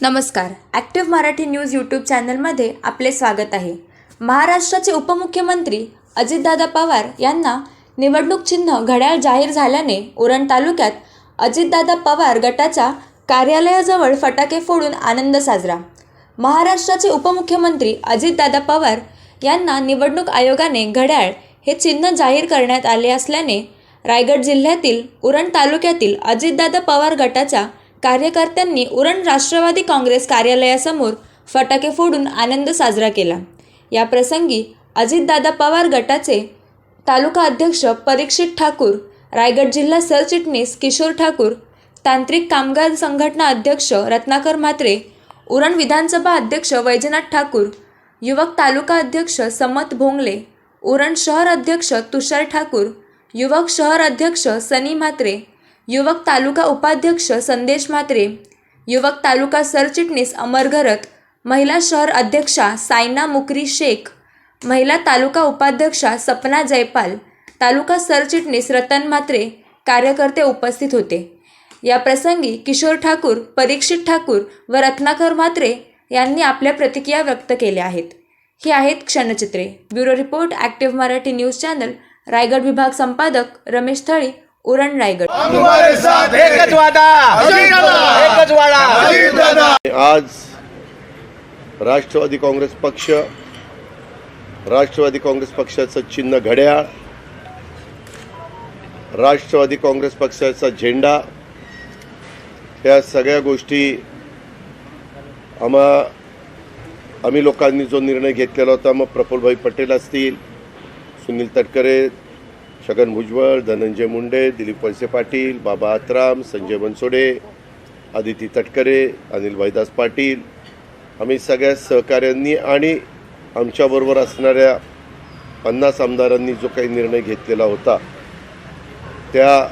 नमस्कार. Active Marathi news YouTube चॅनलमध्ये आपले स्वागत आहे. महाराष्ट्राचे उपमुख्यमंत्री अजितदादा पवार यांना निवडणूक चिन्ह घड्याळ जाहीर झाल्याने उरण तालुक्यात अजितदादा पवार गटाच्या कार्यालयाजवळ फटाके फोडून आनंद साजरा. महाराष्ट्राचे उपमुख्यमंत्री अजितदादा पवार यांना निवडणूक आयोगाने घड्याळ हे चिन्ह जाहीर करण्यात आले असल्याने रायगड जिल्ह्यातील उरण तालुक्यातील अजितदादा पवार गटाच्या कार्यकर्त्यांनी उरण राष्ट्रवादी काँग्रेस कार्यालयासमोर फटाके फोडून आनंद साजरा केला. या प्रसंगी अजितदादा पवार गटाचे तालुका अध्यक्ष परीक्षित ठाकूर रायगड जिल्हा सरचिटणीस किशोर ठाकूर तांत्रिक कामगार संघटना अध्यक्ष रत्नाकर म्हात्रे उरण विधानसभा अध्यक्ष वैजनाथ ठाकूर युवक तालुका अध्यक्ष समत भोंगले उरण शहर अध्यक्ष तुषार ठाकूर युवक शहर अध्यक्ष सनी म्हात्रे युवक तालुका उपाध्यक्ष संदेश म्हात्रे युवक तालुका सरचिटणीस अमर घरत महिला शहर अध्यक्षा सायना मुकरी शेख महिला तालुका उपाध्यक्षा सपना जयपाल तालुका सरचिटणीस रतन म्हात्रे कार्यकर्ते उपस्थित होते. या प्रसंगी किशोर ठाकूर परीक्षित ठाकूर व रत्नाकर म्हात्रे यांनी आपल्या प्रतिक्रिया व्यक्त केल्या आहेत. ही आहेत क्षणचित्रे. Bureau report active Marathi news channel Raigad विभाग संपादक रमेश थळी उरण रायगड एकच वादा एकच वाडा आज राष्ट्रवादी काँग्रेस पक्ष राष्ट्रवादी काँग्रेस पक्षाचं चिन्ह घड्याळ राष्ट्रवादी काँग्रेस पक्षाचा झेंडा या सगळ्या गोष्टी आम्हा आम्ही लोकांनी जो निर्णय घेतलेला होता मग प्रफुल्लभाई पटेल असतील सुनील तटकरे छगन भुजबळ धनंजय मुंडे दिलीप वळसे पाटील बाबा आत्राम संजय बनसोडे आदिती तटकरे अनिल भाईदास पाटील. आम्ही सगळ्या सहकाऱ्यांनी आणि आमच्याबरोबर असणाऱ्या पन्नास आमदारांनी जो काही निर्णय घेतलेला होता त्या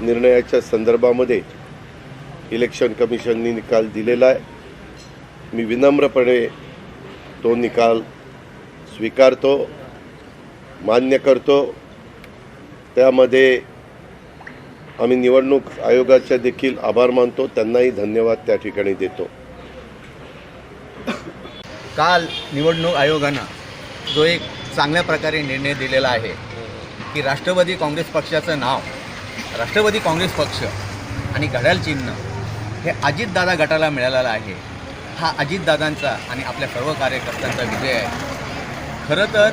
निर्णयाच्या संदर्भामध्ये इलेक्शन कमिशननी निकाल दिलेला आहे. मी विनम्रपणे तो निकाल स्वीकारतो मान्य करतो. त्यामध्ये आम्ही निवडणूक आयोगाच्या देखील आभार मानतो. त्यांनाही धन्यवाद त्या ठिकाणी देतो. काल निवडणूक आयोगानं जो एक चांगल्या प्रकारे निर्णय दिलेला आहे की राष्ट्रवादी काँग्रेस पक्षाचं नाव राष्ट्रवादी काँग्रेस पक्ष आणि घड्याल चिन्ह हे अजितदादा गटाला मिळालेलं आहे. हा अजितदादांचा आणि आपल्या सर्व कार्यकर्त्यांचा विजय आहे. खरं तर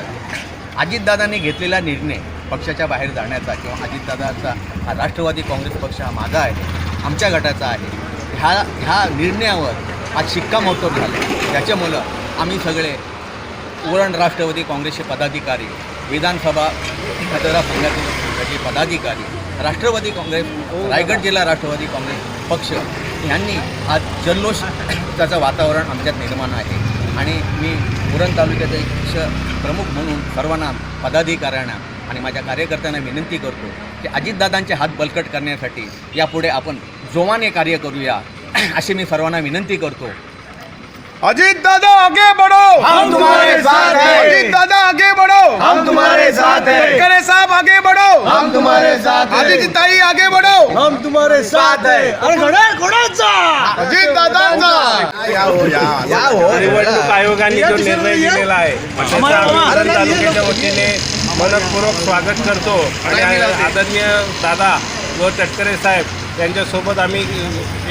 अजितदादांनी घेतलेला निर्णय पक्षाच्या बाहेर जाण्याचा किंवा अजितदादाचा हा राष्ट्रवादी काँग्रेस पक्ष हा माझा आहे आमच्या गटाचा आहे ह्या ह्या निर्णयावर आज शिक्कामोर्तब झालं त्याच्यामुळं आम्ही सगळे उरण राष्ट्रवादी काँग्रेसचे पदाधिकारी विधानसभा मतदारसंघातील त्याचे पदाधिकारी राष्ट्रवादी काँग्रेस रायगड जिल्हा राष्ट्रवादी काँग्रेस पक्ष यांनी आज जल्लोष त्याचं वातावरण आमच्यात निर्माण आहे. आणि मी उरण तालुक्याचा एक पक्ष प्रमुख म्हणून सर्वांना पदाधिकाऱ्यांना आणि माझ्या कार्यकर्त्यांना विनंती करतो की अजितदादांचे हात बलकट करण्यासाठी यापुढे आपण जोमाने कार्य करूया अशी मी सर्वांना विनंती करतो. अजीत दादा आगे बढ़ो! हम तुम्हारे साथ हैं। अजीत दादा आगे बढ़ो! हम तुम्हारे साथ हैं। तटकरे साहब आगे बढ़ो! हम तुम्हारे साथ हैं। आदित्य ताई आगे बढ़ो! हम तुम्हारे साथ है। अजीत दादांचा या हो निवडणूक आयोगाने जो निर्णय दिलेला आहे आम्ही उरण तालुक्याच्या वतीने मनपूर्वक स्वागत करतो. आणि आदरणीय दादा व तटकरे साहेब यांच्यासोबत आम्ही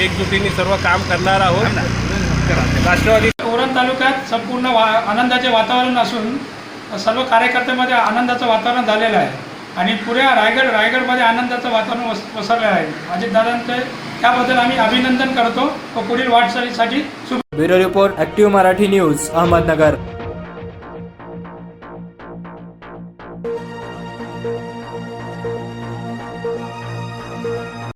एकजुटीने सर्व काम करणार आहोत. राष्ट्रवादी उरण तालुक्यात संपूर्ण वा आनंदाचे वातावरण असून सर्व कार्यकर्त्यांमध्ये आनंदाचं वातावरण झालेलं आहे. आणि पुऱ्या रायगड रायगडमध्ये आनंदाचं वातावरण वस पसरलेलं आहे. अजितदादांचे त्याबद्दल आम्ही अभिनंदन करतो व पुढील वाटचालीसाठी शुभ bureau report active Marathi news Ahmednagar.